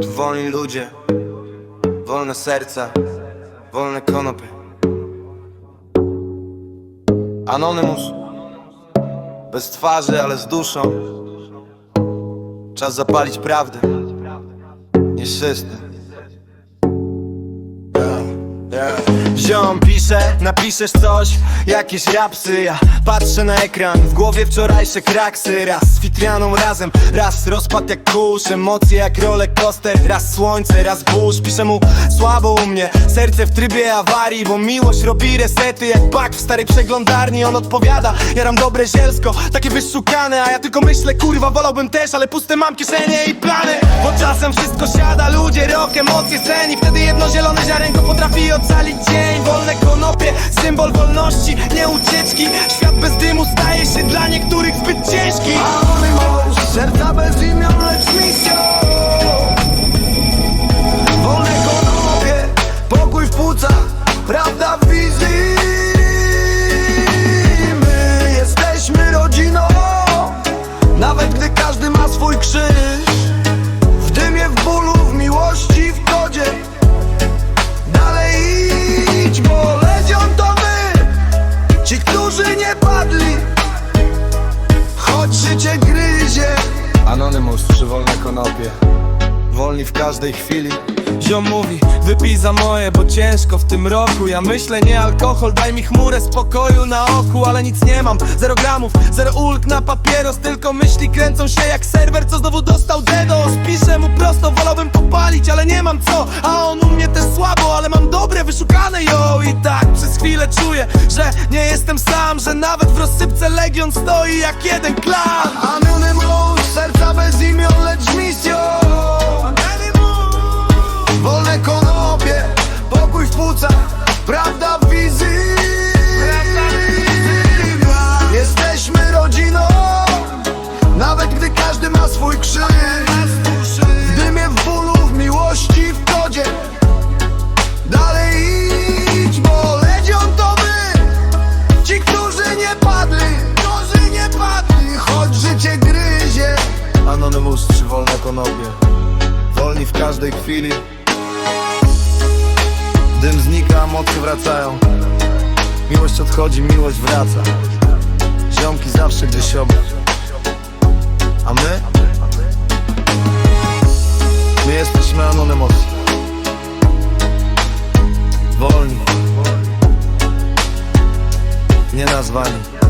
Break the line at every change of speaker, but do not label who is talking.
Tu wolni ludzie. Wolne serca. Wolne konopy. Anonymous. Bez twarzy, ale z duszą. Czas zapalić prawdę. Nieszczęsny Ziom pisze, napiszesz coś, jakieś rapsy. Ja patrzę na ekran, w głowie wczorajsze kraksy. Raz z Fitrianą razem, raz rozpad jak kurz. Emocje jak roller coaster, raz słońce, raz burz. Piszę mu słabo u mnie, serce w trybie awarii. Bo miłość robi resety jak bak w starej przeglądarni. On odpowiada, jaram dobre zielsko, takie wyszukane. A ja tylko myślę, kurwa wolałbym też, ale puste mam kieszenie i plany. Bo czasem wszystko siada, ludzie, rok, emocje, ceni Wtedy jedno zielone ziarenko potrafi ocalić dzień Wolne konopie, symbol wolności, nie ucieczki. Świat bez dymu staje się dla niektórych zbyt ciężki.
Anonymous, serca bez imion, lecz Ci, którzy nie padli Choć życie gryzie.
Anonymous przy wolne konopie. Wolni w każdej chwili.
Ziom mówi, wypij za moje, bo ciężko w tym roku. Ja myślę, nie alkohol, daj mi chmurę spokoju na oku Ale nic nie mam, zero gramów, zero ulg na papieros Tylko myśli kręcą się jak serwer, co znowu dostał DDoS Piszę mu prosto, wolałbym popalić, ale nie mam co. A on u mnie też słabo, ale mam dobre, wyszukane. Yo I tak chwilę czuję, że nie jestem sam Że nawet w rozsypce Legion stoi jak jeden klan.
Anonymous, serca bez imion, lecz misją. Wolne konopie, pokój w płucach Prawda w wizji
arbuz, trzy wolne konopie? Wolni w każdej chwili. Dym znika, mocy wracają. Miłość odchodzi, miłość wraca. Ziomki zawsze gdzieś obok. A my? My jesteśmy anonymos Wolni. Nienazwani.